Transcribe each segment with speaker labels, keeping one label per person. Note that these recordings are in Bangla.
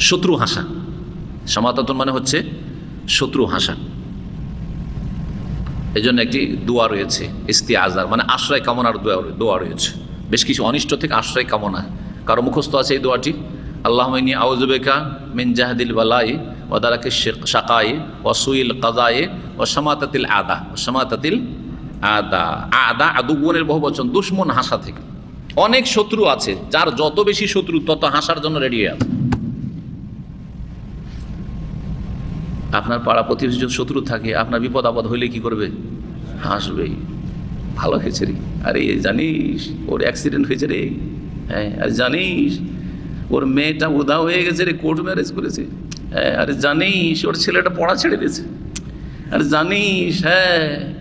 Speaker 1: শত্রু হাসা। সমাতাতন মানে হচ্ছে শত্রু হাসা। এই জন্য একটি দোয়া রয়েছে ইস্তি আজার মানে আশ্রয় কামনার দোয়া দোয়া রয়েছে। বেশ কিছু অনিষ্ট থেকে আশ্রয় কামনা। কারও মুখস্থ আছে এই দোয়াটি? আল্লাহ মিনী আউজুবেকা মিন জাহাদিল বালাই ওদারাকে শাকায়ে ওসুইল কাদায়ে ও সামাতাতিল আদা ও সামাতাতিল আদা। আদা আদুগুনের বহু বচন, দুশ্মন হাসা থেকে। অনেক শত্রু আছে, যার যত বেশি শত্রু, তত হাসার জন্য রেডি আছে। আপনার পাড়া প্রতিবেশী শত্রু থাকে, আপনার বিপদ আপদ হইলে কি করবে? হাসবে। ভালো হয়েছে রে। আরে, জানিস, ওর অ্যাক্সিডেন্ট হয়েছে রে। হ্যাঁ আরে, জানিস, ওর মেয়েটা উদা হয়ে গেছে রে কোর্ট ম্যারেজ করেছে। হ্যাঁ আরে, জানিস, ওর ছেলেটা পড়া ছেড়ে দিয়েছে। আরে, জানিস হ্যাঁ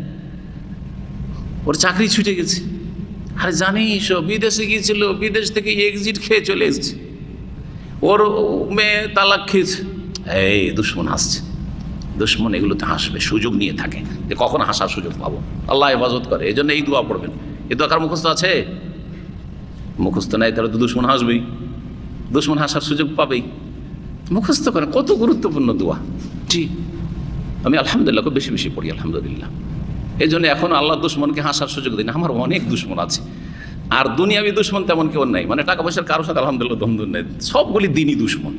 Speaker 1: ওর চাকরি ছুটে গেছে। আরে, জানিস, ও বিদেশে গিয়েছিল, বিদেশ থেকে এক্সিট খেয়ে চলে এসেছে। ওর মেয়ে তালাক খেয়েছে। এই, দুশ্মন হাসছে দুশ্মন এগুলোতে হাসবে সুযোগ নিয়ে থাকে যে কখন হাসার সুযোগ পাবো। আল্লাহ হেফাজত করে এই জন্য এই দোয়া পড়বেন। এ দোয়া কার মুখস্থ আছে? মুখস্থ নাই তাহলে তো দুশ্মন হাসবেই। দুশ্মন হাসার সুযোগ পাবেই। মুখস্থ করেন কত গুরুত্বপূর্ণ দোয়া। জি। আমি আলহামদুলিল্লাহ খুব বেশি বেশি পড়ি আলহামদুলিল্লাহ। এই জন্য এখন আল্লাহ দুশ্মনকে হাসার সুযোগ দিন। আমার অনেক দুশ্মন আছে। আর দুনিয়াবি দুশ্মন তেমন কেউ নাই। মানে টাকা পয়সার কারোর সাথে আলহামদুলিল্লাহ দ্বন্দ্ব নেই। সবগুলি দিনই দুশ্মন।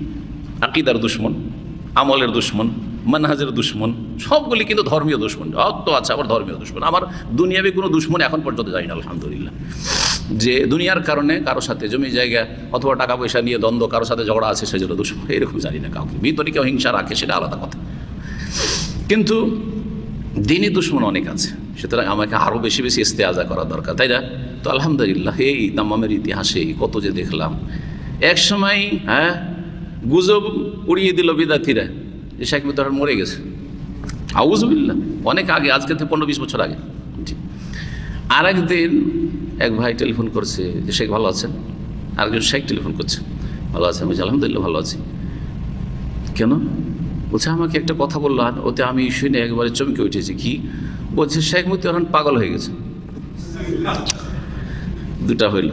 Speaker 1: আকিদার দুশ্মন আমলের দুশ্মন। মানহাজের দুশ্মন, সবগুলি কিন্তু ধর্মীয় দুশ্মন অত আছে আবার ধর্মীয় দুশ্মন। আমার দুনিয়াবি কোনো দুশ্মন এখন পর্যন্ত যাই না আলহামদুলিল্লাহ। যে দুনিয়ার কারণে কারও সাথে জমি জায়গা অথবা টাকা পয়সা নিয়ে দ্বন্দ্ব কারোর সাথে ঝগড়া আছে সেজন্য দুশ্মন, এরকম জানি না কাউকে। ভিতরে কেউ হিংসা রাখে, সেটা আলাদা কথা। কিন্তু দিনই দুশ্মন অনেক আছে, সুতরাং আমাকে আরও বেশি বেশি ইস্তেয়াজা করা দরকার, তাই না? তো আলহামদুলিল্লাহ, এই দাম্মামের ইতিহাসে কত যে দেখলাম। এক সময় হ্যাঁ গুজব উড়িয়ে দিল বিদ্যার্থীরা। যে শেখ মুতার মরে গেছে। আউজবিল্লা অনেক আগে, আজকে থেকে পনেরো বিশ বছর আগে। আর একদিন এক ভাই টেলিফোন করছে যে, শেখ ভালো আছেন? আরেকজন শেখ টেলিফোন করছে। ভালো আছেন বলছি, আলহামদুলিল্লাহ ভালো আছি। কেন? বলছে, আমাকে একটা কথা বলল, আর ওতে আমি শুনে একবারে চমকে উঠেছি। কি? বলছে, শেখ মুতি রহমান পাগল হয়ে গেছে। দুটা হইল।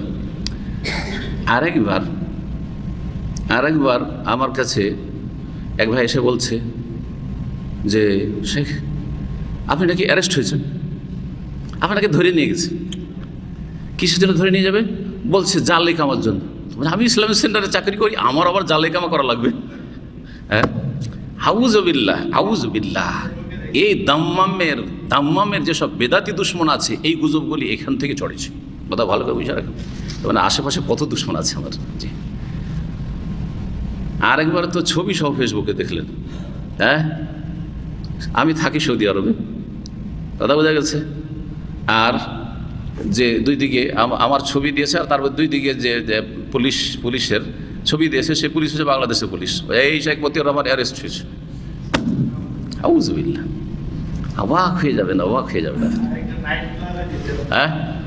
Speaker 1: আরেকবার আরেকবার আমার কাছে এক ভাই এসে বলছে যে, শেখ, আপনি নাকি অ্যারেস্ট হয়েছেন? আপনাকে ধরে নিয়ে গেছে। কিসের জন্য ধরে নিয়ে যাবে? বলছে, জালে কামার জন্য। মানে আমি ইসলামিক সেন্টারে চাকরি করি, আমার আবার জালে কামা করা লাগবে। হ্যাঁ? হাউজবিল্লাহ হাউজবিল্লাহ এই দাম্মামের দাম্মামের যেসব বেদাতি দুশ্মন আছে, এই গুজবগুলি এখান থেকে চড়েছে। কথা ভালো করে বুঝে রাখুন মানে আশেপাশে কত দুশ্মন আছে আমার? জি। আরেকবার তো ছবি সহ ফেসবুকে দেখলেন। হ্যাঁ? আমি থাকি সৌদি আরবে। কথা বোঝা গেছে? আর যে দুই দিকে আম- আমার ছবি দিয়েছে আর তারপর দুই দিকে যে পুলিশ, পুলিশের ছবি দিয়েছে, সে পুলিশ হচ্ছে বাংলাদেশের পুলিশ। এই শেখ মতিউর রহমান অ্যারেস্ট হয়েছে। আউজবিল্লা অবাক হয়ে যাবেন, অবাক হয়ে যাবেন আপনি। হ্যাঁ?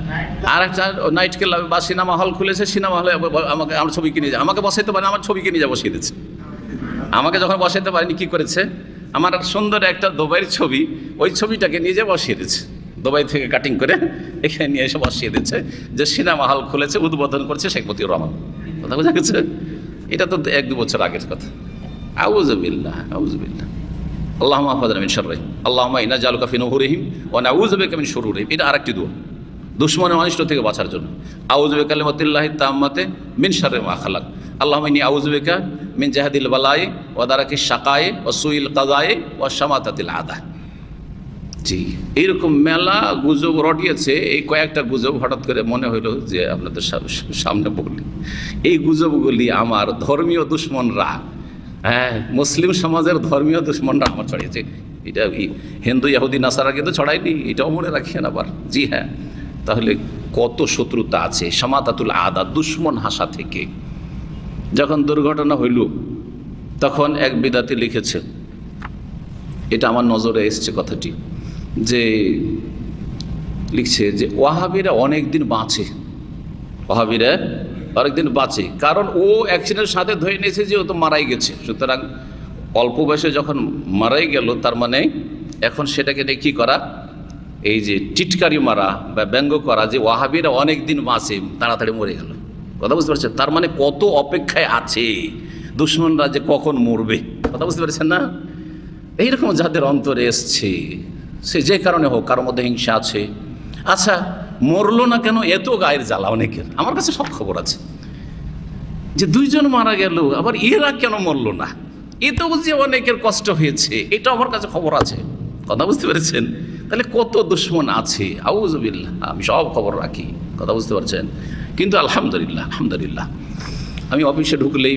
Speaker 1: আর একটা নাইট ক্লাব বা সিনেমা হল খুলেছে সিনেমা হলে আমাকে আমার ছবি কিনে যায়। আমাকে বসাইতে পারে আমার ছবি কিনে যা বসিয়ে দিচ্ছে। আমাকে যখন বসাইতে পারেনি, কী করেছে? আমার সুন্দর একটা দুবাইয়ের ছবি, ওই ছবিটাকে নিজে বসিয়ে দিচ্ছে। দুবাই থেকে কাটিং করে এখানে নিয়ে এসে বসিয়ে দিচ্ছে যে সিনেমা হল খুলেছে, উদ্বোধন করছে শেখ মতিউর রহমান। কথা বোঝা গেছে? এটা তো এক দু বছর আগের কথা। আউজবিল্লাহ আউজবিল্লাহ আল্লাহ মাহফাজ মিন শর্রে আল্লাহ ইনা জাল কাফি নহরিহিম ও নাউজবে কামিন শরুরহিম। এটা আরেকটি দোয়া। দুশ্মনের অনিষ্ট থেকে বাঁচার জন্য। আউজবে কালিমতুল্লাহ তাম্মাতে মিন শর্রে মা খালাক। আল্লাহ ইনি আউজবেকা মিন জাহাদিল বালাই ও দারাকি শাকায়ে ও সুইল কাদায়ে ও শামাতাতিল আদা। জি, এইরকম মেলা গুজব রটিয়েছে, এই কয়েকটা গুজব হঠাৎ করে মনে হইল যে আপনাদের সামনে বলি। এই গুজবগুলি আমার ধর্মীয় দুশ্মনরা হ্যাঁ মুসলিম সমাজের ধর্মীয় দুশ্মনরা আমার ছড়িয়েছে। এটা হিন্দু ইহুদি নাসারা কিন্তু ছড়ায়নি, এটাও মনে রাখিয়েন আবার। জি হ্যাঁ। তাহলে কত শত্রুতা আছে? সমাতাতুল আদা, দুশ্মন হাসা থেকে। যখন দুর্ঘটনা হইল, তখন এক বিদাতি লিখেছে, এটা আমার নজরে এসছে কথাটি, যে লিখছে যে, ওয়াহাবিরা অনেক দিন বাঁচে। ওয়াহাবিরা অনেকদিন বাঁচে। কারণ ও অ্যাক্সিডেন্টের সাথে ধরে নিয়েছে যে, ও তো মারাই গেছে। সুতরাং অল্প বয়সে যখন মারাই গেল, তার মানে এখন সেটাকে নিয়ে কী করা? এই যে টিটকারি মারা বা ব্যঙ্গ করা যে ওয়াহাবিরা অনেক দিন বাঁচে, তাড়াতাড়ি মরে গেল। কথা বুঝতে পারছেন? তার মানে কত অপেক্ষায় আছে? দুশ্মনরা যে কখন মরবে? কথা বুঝতে পারছেন না? এইরকম যাদের অন্তরে এসছে, সে যে কারণে হোক, কারোর মধ্যে হিংসা আছে। আচ্ছা মরলো না কেন? এত গায়ের জ্বালা অনেকের। আমার কাছে সব খবর আছে। যে দুইজন মারা গেল, আবার এরা কেন মরলো না? এতেও যে অনেকের কষ্ট হয়েছে। এটা আমার কাছে খবর আছে। কথা বুঝতে পেরেছেন? তাহলে কত দুশ্মন আছে? আউজবিল্লাহ আমি সব খবর রাখি, কথা বুঝতে পারছেন? কিন্তু আলহামদুলিল্লাহ আলহামদুলিল্লাহ। আমি অফিসে ঢুকলেই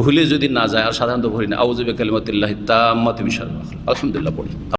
Speaker 1: ভুলে যদি না যায়, আর সাধারণত ভুলি না আউজবে কালিমতুল্লাহ তাম্মাতি বিশাল আলহামদুলিল্লাহ পড়ি।